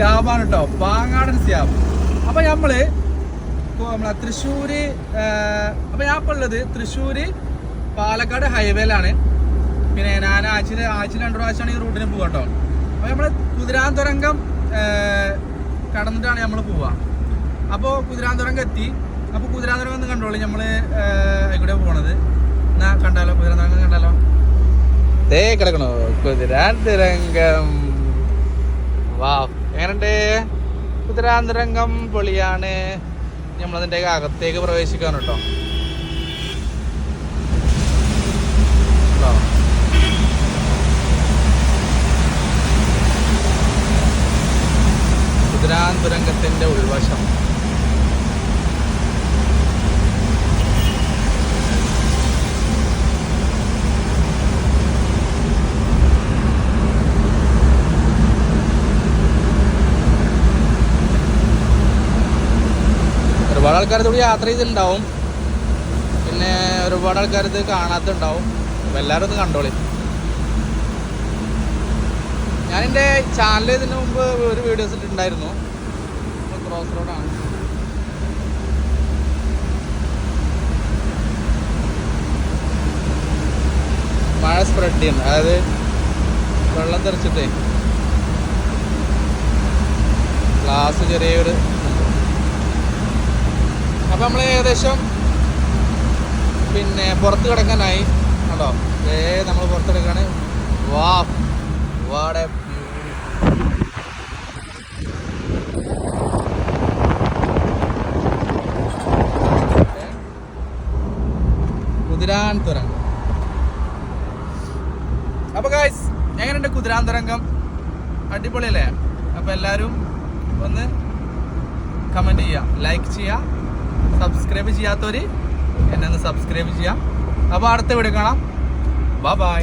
സ്യാബാണ് കേട്ടോ പാങ്ങാടൻ സ്യാബ്. അപ്പൊ നമ്മൾ ഇപ്പൊ നമ്മളെ തൃശ്ശൂര് അപ്പോൾ അപ്പൊ ഞാൻ ഉള്ളത് തൃശ്ശൂര് പാലക്കാട് ഹൈവേയിലാണ് പിന്നെ ഞാൻ ആഴ്ചയിൽ ആഴ്ചയിൽ രണ്ടു പ്രാവശ്യമാണ് ഈ റൂട്ടിന് പോവാ കേട്ടോ അപ്പൊ നമ്മൾ കുതിരാന്തുരങ്കം കടന്നിട്ടാണ് നമ്മൾ പോവാ. അപ്പോൾ കുതിരാന്തുരങ്കം എത്തി. അപ്പോൾ കുതിരാന്തുരങ്കം ഒന്ന് കണ്ടോളൂ. നമ്മൾ ഇവിടെ പോണത്? എന്നാ കണ്ടാലോ? കുതിരാന്തുരങ്കം കണ്ടാലോ? ദേ കിടക്കണോ. കുതിരാന്തുരങ്കം വാ. എങ്ങനെയുണ്ട്? കുതിരാന്തരംഗം പൊളിയാണ്. നമ്മളതിന്റെ അകത്തേക്ക് പ്രവേശിക്കാണ് കേട്ടോ. വാ. കുതിരാന്തുരങ്കത്തിന്റെ ഉൾവശം. ഒരുപാട് ആൾക്കാർ ഇതുകൂടി യാത്ര ചെയ്തിട്ടുണ്ടാവും. പിന്നെ ഒരുപാട് ആൾക്കാർ ഇത് കാണാത്തുണ്ടാവും. അപ്പം എല്ലാവരും ഒന്ന് കണ്ടോളി. ഞാൻ എന്റെ ചാനൽ ഇതിന് മുമ്പ് ഒരു വീഡിയോസ് ഇട്ടിട്ടുണ്ടായിരുന്നു. ക്രോസ് റോഡാണ് മഴ സ്പ്രെഡ് ചെയ്യുന്നു. അതായത് വെള്ളം തെറിച്ചിട്ടേ. ഗ്ലാസ് ചെറിയൊരു അപ്പം നമ്മൾ ഏകദേശം പിന്നെ പുറത്ത് കിടക്കാനായി. കേട്ടോ ഏ നമ്മൾ പുറത്ത് കിടക്കാണ്. വാ. വാടെ അപ്പൊ ഗായ്സ് എങ്ങനെയുണ്ട് കുതിരാൻ തുരങ്കം? അടിപൊളിയല്ലേ? അപ്പൊ എല്ലാവരും ഒന്ന് കമന്റ് ചെയ്യാം. ലൈക്ക് ചെയ്യാം. സബ്സ്ക്രൈബ് ചെയ്യാത്തവർ എന്നെ ഒന്ന് സബ്സ്ക്രൈബ് ചെയ്യാം. അപ്പോൾ അടുത്ത വീഡിയോ കാണാം. Bye bye